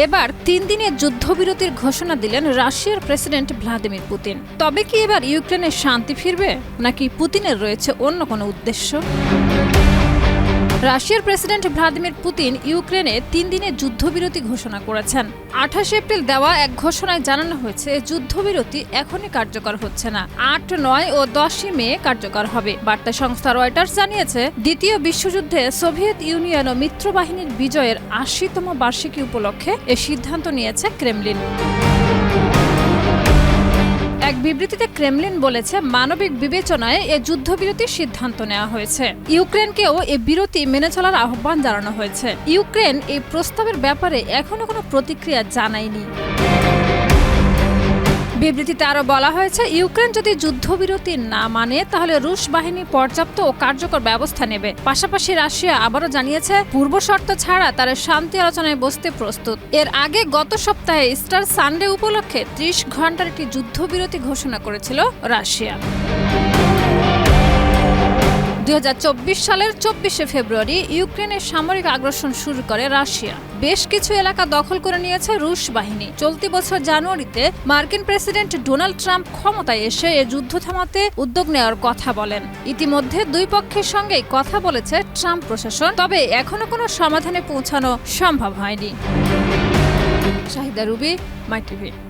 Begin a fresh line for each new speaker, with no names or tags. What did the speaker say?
এবার তিন দিনের যুদ্ধবিরতির ঘোষণা দিলেন রাশিয়ার প্রেসিডেন্ট ভ্লাদিমির পুতিন। তবে কি এবার ইউক্রেনে শান্তি ফিরবে, নাকি পুতিনের রয়েছে অন্য কোনো উদ্দেশ্য? রাশিয়ার প্রেসিডেন্ট ভ্লাদিমির পুতিন ইউক্রেনে তিন দিনের যুদ্ধবিরতি ঘোষণা করেছেন। আঠাশে এপ্রিল দেওয়া এক ঘোষণায় জানানো হয়েছে, যুদ্ধবিরতি এখনই কার্যকর হচ্ছে না। আট, নয় ও দশই মে কার্যকর হবে। বার্তা সংস্থা রয়টার্স জানিয়েছে, দ্বিতীয় বিশ্বযুদ্ধে সোভিয়েত ইউনিয়ন ও মিত্রবাহিনীর বিজয়ের আশিতম বার্ষিকী উপলক্ষে এ সিদ্ধান্ত নিয়েছে ক্রেমলিন। এক বিবৃতিতে ক্রেমলিন বলেছে, মানবিক বিবেচনায় এ যুদ্ধবিরতির সিদ্ধান্ত নেওয়া হয়েছে। ইউক্রেনকেও এ বিরতি মেনে চলার আহ্বান জানানো হয়েছে। ইউক্রেন এই প্রস্তাবের ব্যাপারে এখনও কোনো প্রতিক্রিয়া জানায়নি। বিবৃতিতে আরও বলা হয়েছে, ইউক্রেন যদি যুদ্ধবিরতি না মানে তাহলে রুশ বাহিনী পর্যাপ্ত ও কার্যকর ব্যবস্থা নেবে। পাশাপাশি রাশিয়া আবারও জানিয়েছে, পূর্ব শর্ত ছাড়া তারা শান্তি আলোচনায় বসতে প্রস্তুত। এর আগে গত সপ্তাহে স্টার সানডে উপলক্ষে ত্রিশ ঘণ্টার একটি যুদ্ধবিরতি ঘোষণা করেছিল রাশিয়া। দু হাজার চব্বিশ সালের চব্বিশে ফেব্রুয়ারি ইউক্রেনের সামরিক আগ্রাসন শুরু করে রাশিয়া। বেশ কিছু এলাকা দখল করে নিয়েছে রুশ বাহিনী। চলতি বছর জানুয়ারিতে মার্কিন প্রেসিডেন্ট ডোনাল্ড ট্রাম্প ক্ষমতায় এসে এ যুদ্ধ থামাতে উদ্যোগ নেওয়ার কথা বলেন। ইতিমধ্যে দুই পক্ষের সঙ্গেই কথা বলেছে ট্রাম্প প্রশাসন, তবে এখনও কোনো সমাধানে পৌঁছানো সম্ভব হয়নি। Shahida Rubi, my TV.